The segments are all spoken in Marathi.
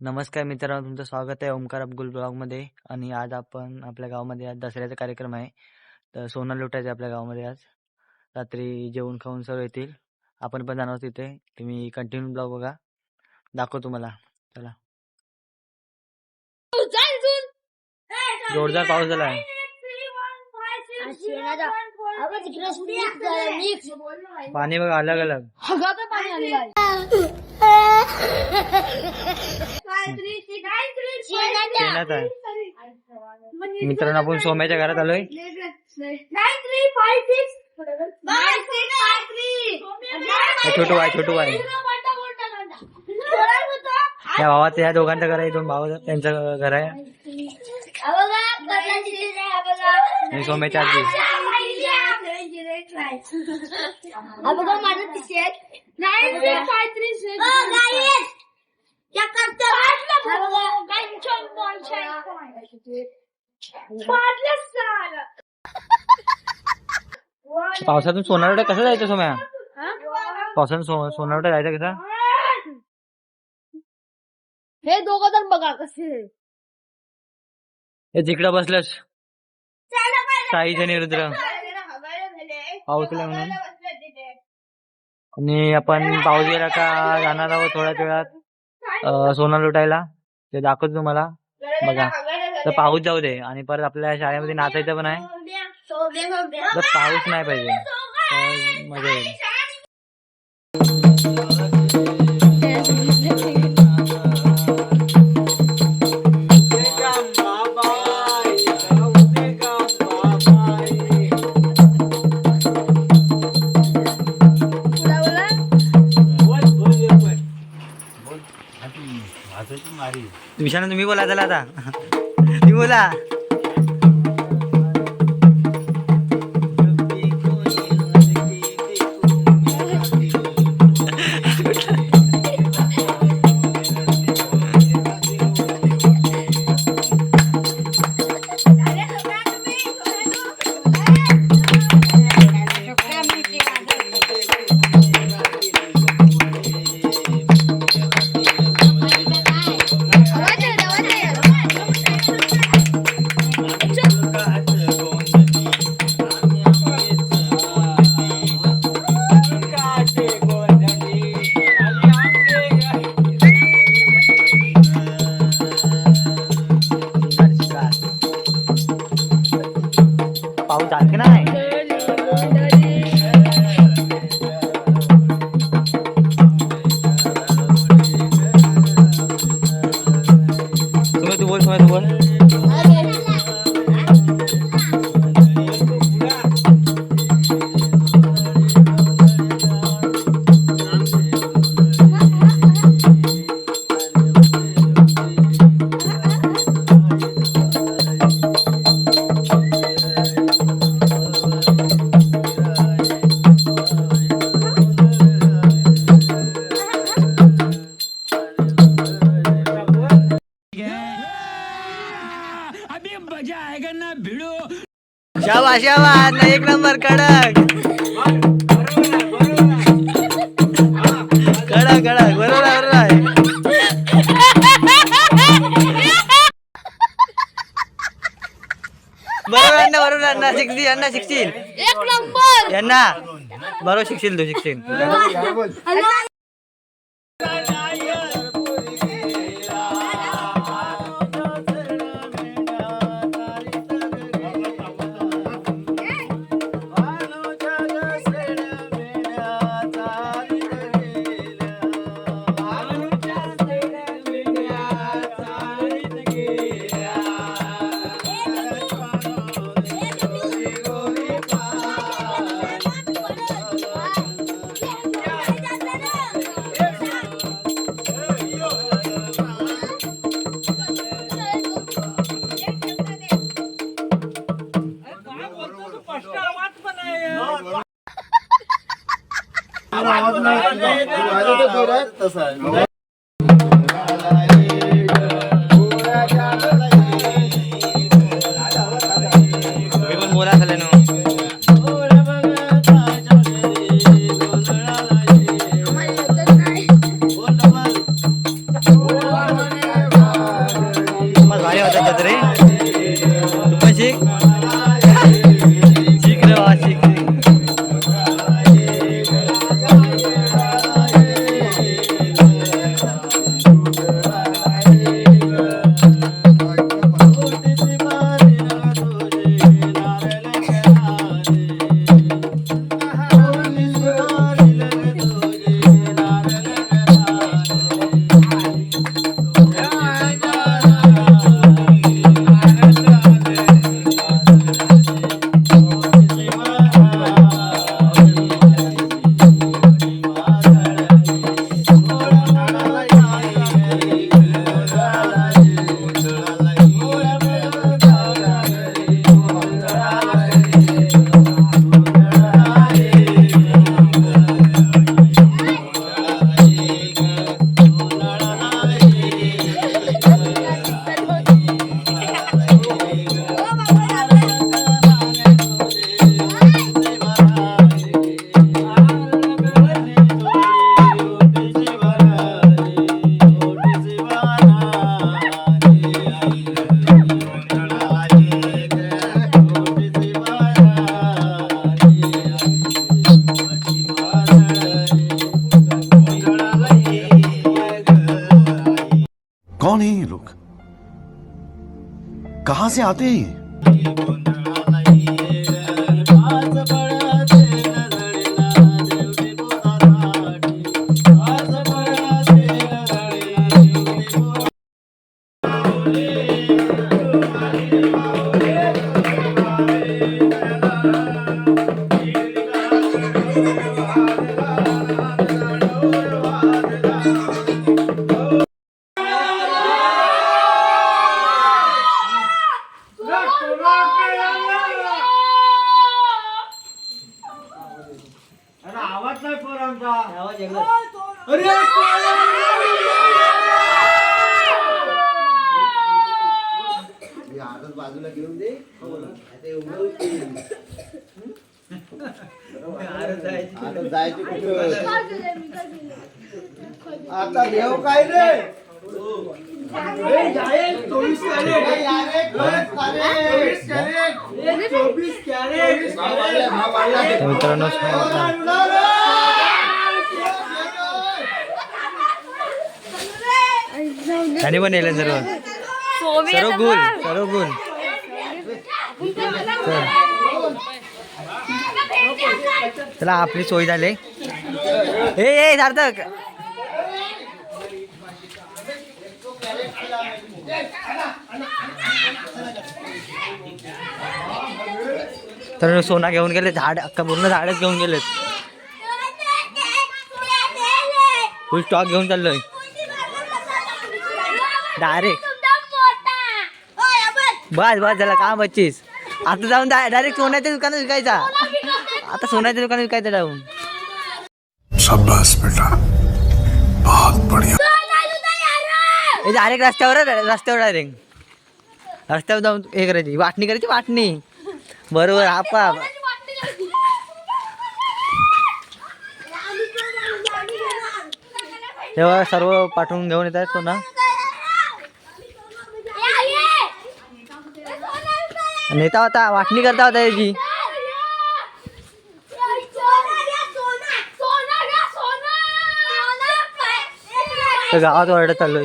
नमस्कार मित्रांनो तुमचं स्वागत आहे ओमकार अब्दुल ब्लॉगमध्ये. आणि आज आपण आपल्या गावामध्ये आज दसऱ्याचा कार्यक्रम आहे. तर सोनं लुटायचं आहे आपल्या गावामध्ये आज. रात्री जेवण खाऊन सर्व येतील. आपण पण जाणार आहोत तिथे तुम्ही कंटिन्यू ब्लॉग बघा. दाखव तुम्हाला. चला. जोरदार पाऊस झाला आहे पाणी बघा अलग अलग आहे. मित्रांनो आपण सोम्याच्या घरात आलोय. हे छोटू आहे छोटू आहे या भावात या दोघांचं घर आहे दोन भाव त्यांचं घर आहे. सोम्याच्या आजी. पावसातून सोनारडा कसं जायचं सोम्या? पावसातून सो सोनारडा जायचं कसं? हे दोघं तर बघा कसे. हे जिकडं बसलंस. साईचं निरुद्र पाऊसला म्हणून. आणि आपण पाऊस गेला का जाणार आहोत थोड्याच वेळात? सोनं लुटायला. ते दाखवतो तुम्हाला. बघा. तर पाऊस जाऊ दे आणि परत आपल्या शाळेमध्ये नाचायचं पण आहे. तर पाऊस नाही पाहिजे. मजा येईल. विषाणू तुम्ही बोला चला आता. तुम्ही बोला. कडक कडक कडक बरोबर आहे, बरोबर अण्णा बरोबर अण्णा शिकतील अण्णा शिकशील एक नंबर. यांना. बरोबर शिकशील तू शिकशील. कहां से आते हैं ये आता देव काय रे? ए, जाईल. ए, या रे, खरंच का रे? ए, चोवीस कॅरेट. तर मित्रांनो आता पण येले सर्व सर्व गुल सर्व गुल. चल. आपली सोय झाली. ए ए सार्थक. तर सोना घेऊन गेले झाड अख्खा पूर्ण झाडच घेऊन गेलेत. फुल स्टॉक घेऊन चाललोय. डायरेक्ट बस बस झाला का बच्चीस. आता जाऊन डायरेक्ट सोन्याच्या दुकानात विकायचा. आता सोन्याच्या दुकानात विकायचा जाऊन. शाबाश बेटा. बहुत बढ़िया. डायरेक्ट रस्त्यावर रस्त्यावर डायरेक्ट रस्त्यावर जाऊन हे करायची. वाटणी करायची वाटणी. बरोबर आपा तेव्हा सर्व पाठवून घेऊन येत आहेत सोना. नेता होता वाटणी करता होता याची. तर गावात ओरडत चाललोय.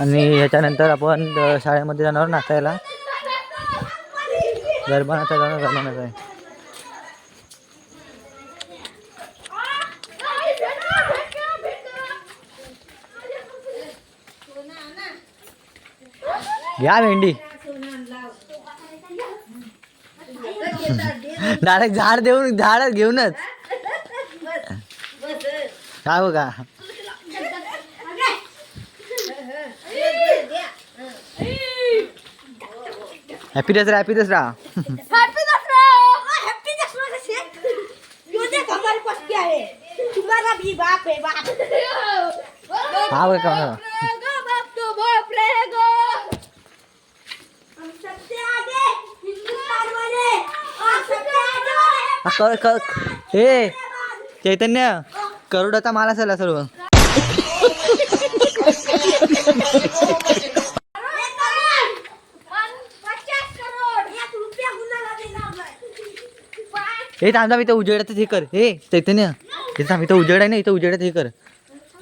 आणि याच्यानंतर आपण शाळेमध्ये जाणार नाचायला. गरबा नाचा जाणार गरबा नाचाय घ्या भेंडी. डायरेक्ट झाड देऊन झाड घेऊनच. काय बघा. Happy Dasara happy Dasara happy Dasara happy Dasara कसे यो देख हमारे पास क्या भी बाप आहे बाप. हा बघ का बाप चैतन्य करोडाचा माल असेल सर्व. हे थांब थांब इथं उजेडात हे कर. हे चैतन्य. हे थांब इथं उजेड आहे ना इथं उजेडात हे कर.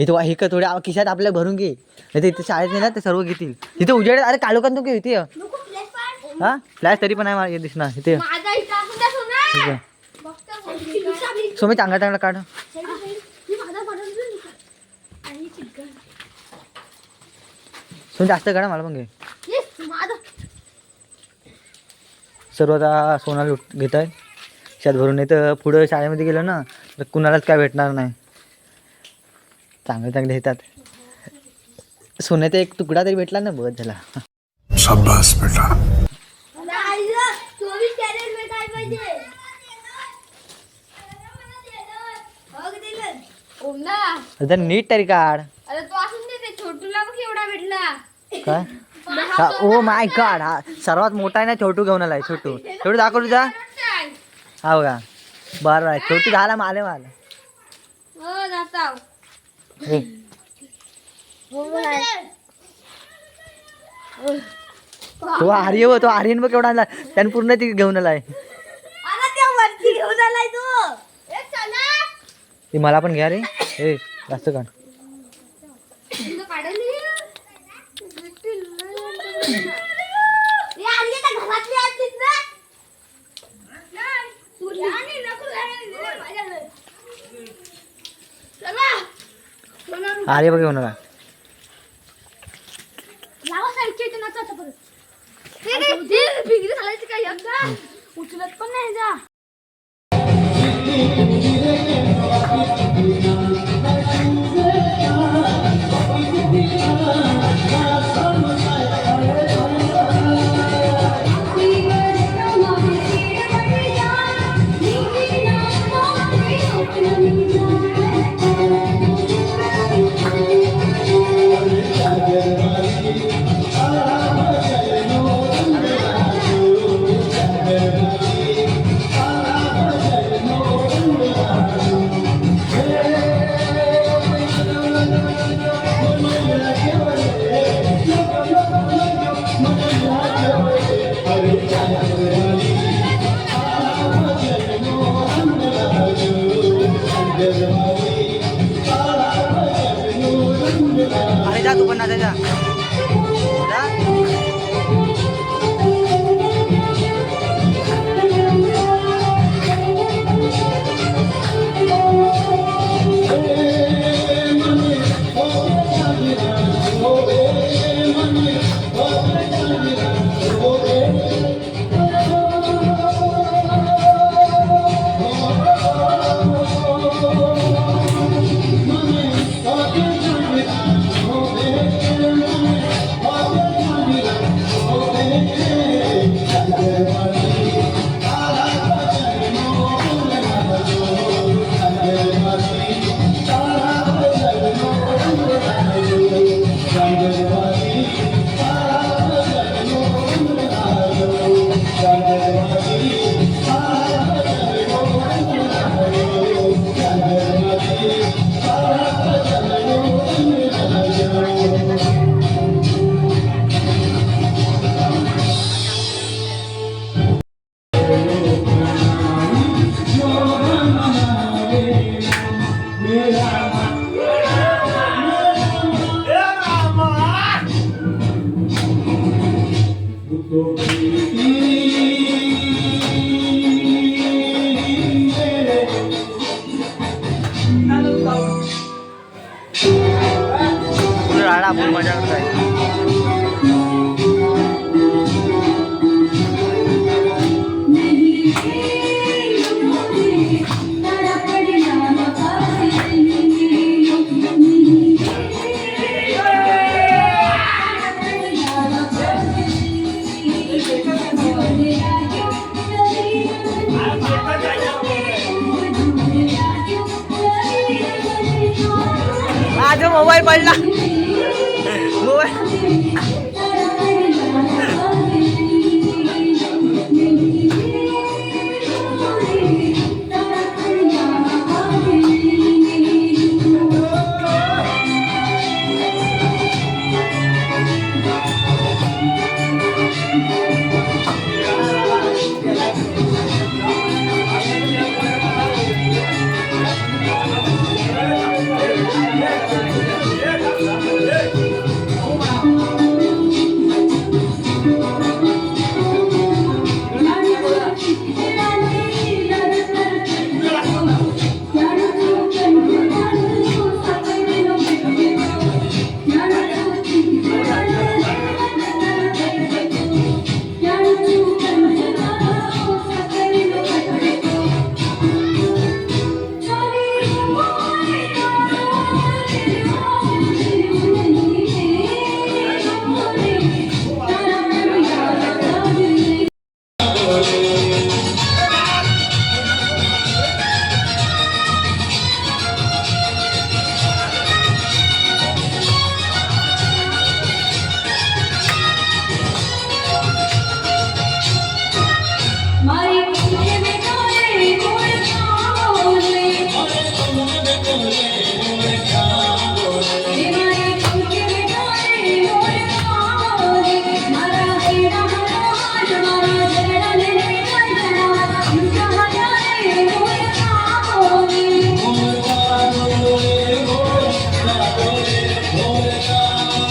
इथं हे कर थोड्या खिशात आपल्या भरून घे. नाही तर इथे शाळेत नाही ना ते सर्व घेतील. इथे उजेड अरे काढू का तू घे इथे नको फ्लॅश पाड. हा? फ्लॅश तरी पण आहे मला दिसणार. इथे माझा इथं असू द्या सोना. ठीक आहे बघता कोणती दिशा मी- सो मी चांगला चांगला काढ. Side by side. मी माझा बनवून देऊ का? आणि चिकन. सो जास्त काढा मला पण घे. सर्व आता सोना लुट घेत आहे खिशात भरून. नाही तर पुढं शाळेमध्ये गेलो ना तर कुणालाच काय भेटणार नाही. चांगले चांगले येतात. सोन्याचा एक तुकडा तरी भेटला ना बघत झाला शाबाश बेटा. मला आईला चोवीस कॅरेट भेटायला पाहिजे. का दिलं? ओम ना आता नीट तरी काढ काय? ओ माय गॉड हा सर्वात मोठा आहे ना छोटू घेऊन आलाय छोटू. छोटू दाखव तुझा. हा बघा बरं आहे. छोटू झाला माले माल हो जाता. हे. तो आर्य हो तो आर्यन बघ केवढा आणला. त्याने पूर्ण ती घेऊन आलाय. ती. मला पण घ्या रे. ए जास्त काढ तुझं काढली हे आणली का घरातली आणलीत ना? सोडली. आणि नको घालायला माझ्याकडे. चला. आर्य बघ घेऊन आला लावा साईडच्या इथे नाचा आता परत. ते काय, ते भिंगरी घालायची काय? एकदा? उचलत पण नाही जा.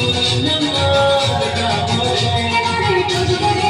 Thank you.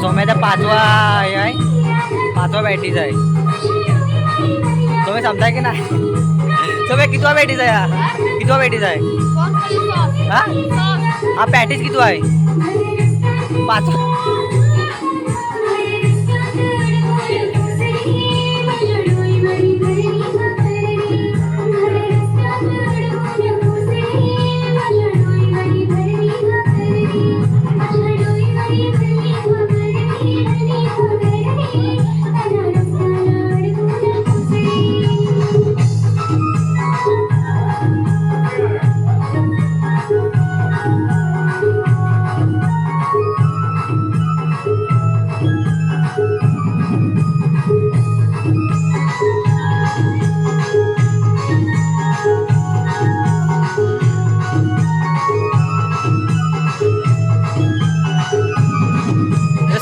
सोम्याचा पाचवा हे आहे. पाचवा बॅटीज आहे. तुम्ही समजाय की नाही? सोम्या कितवा बॅटीज आहे हा? कितवा बॅटीज आहे? हा? हा पॅटीज कितवा आहे? पाचवा.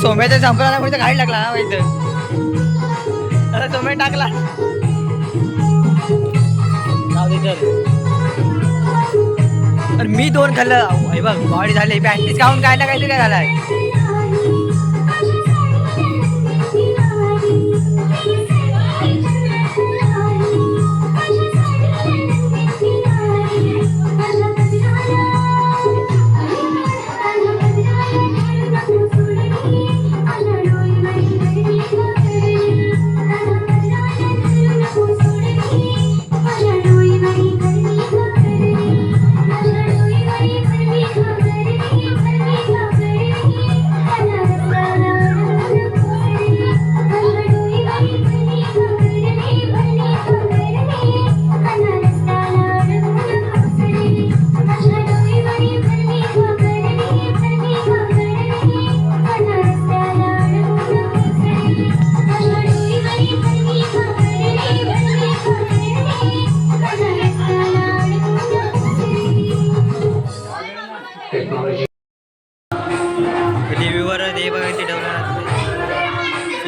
सोम्याचा संपला ना कोणी गाडी लागला ना माहीत आता सोम्या टाकला. तर मी दोन खाल्लं. हे बघ बॉडी झाली प्रॅक्टिस खाऊन काय ना काहीतरी काय झालाय.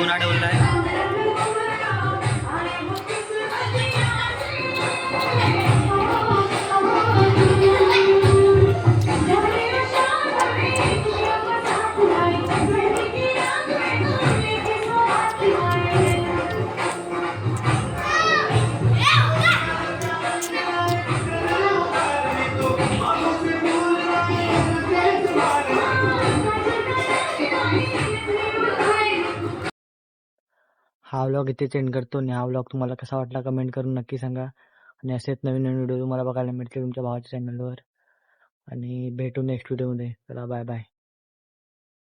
कोण अडवलं आहे. हा व्लॉग इथे एंड करतो. आणि हा व्लॉग तुम्हाला कसा वाटला कमेंट करून नक्की सांगा. आणि असेच नवीन नवीन व्हिडिओ तुम्हाला बघायला मिळतील तुमच्या भावाच्या चॅनलवर आणि भेटू नेक्स्ट व्हिडिओमध्ये चला बाय बाय